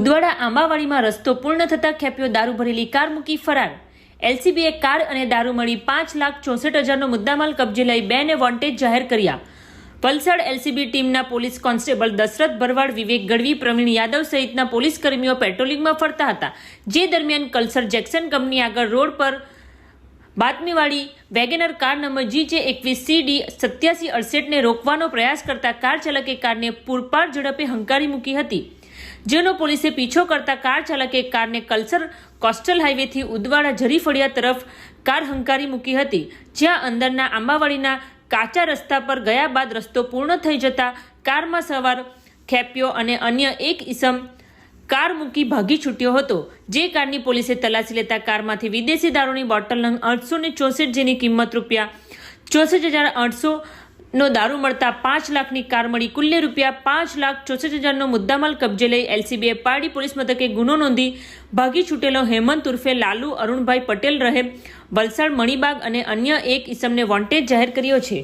ઉદવાડા આંબાવાડીમાં રસ્તો પૂર્ણ થતાં ખેપ્યો દારૂ ભરેલી કાર મૂકી ફરાર. એલસીબીએ કાર અને દારૂ મળી પાંચ લાખ ચોસઠ હજારનો મુદ્દામાલ કબજે લઈ બેને વોન્ટેજ જાહેર કર્યા. વલસાડ એલસીબી ટીમના પોલીસ કોન્સ્ટેબલ દશરથ ભરવાડ, વિવેક ગઢવી, પ્રવીણ યાદવ સહિતના પોલીસ કર્મીઓ પેટ્રોલિંગમાં ફરતા હતા. જે દરમિયાન કલ્સર જેક્સન કંપની આગળ રોડ પર બાતમીવાળી WagonR car number G J એકવીસ સીડી સત્યાસી અડસઠને રોકવાનો પ્રયાસ કરતા કાર ચાલકે કારને પૂરપાર ઝડપે હંકારી મૂકી હતી. જેનો પોલીસે પીછો કરતા કાર ચાલકે કારને કલ્સર કોસ્ટલ હાઈવેથી ઉદવાડા ઝરીફળિયા તરફ કાર હંકારી મૂકી હતી, જ્યાં અંદરના આંબાવાડીના કાચા રસ્તા પર ગયા બાદ રસ્તો પૂર્ણ થઈ જતા કારમાં સવાર ખેપ્યો અને અન્ય એક ઇસમ કાર મૂકી ભાગી છૂટ્યો હતો, જે કારની પોલીસે તલાશી લેતા કારમાંથી વિદેશી દારૂની બોટલ નંગ આઠસો ને ચોસઠ જેની કિંમત રૂપિયા ચોસઠ હજાર આઠસો નો દારૂ મળતા પાંચ લાખની કાર મળી કુલ્લે રૂપિયા પાંચ લાખ ચોસઠ હજારનો મુદ્દામાલ કબજે લઈ એલસીબીએ પારડી પોલીસ મથકે ગુનો નોંધી ભાગી છૂટેલો હેમંત ઉર્ફે લાલુ અરુણભાઈ પટેલ રહે વલસાડ મણિબાગ અને અન્ય એક ઈસમને વોન્ટેજ જાહેર કર્યો છે.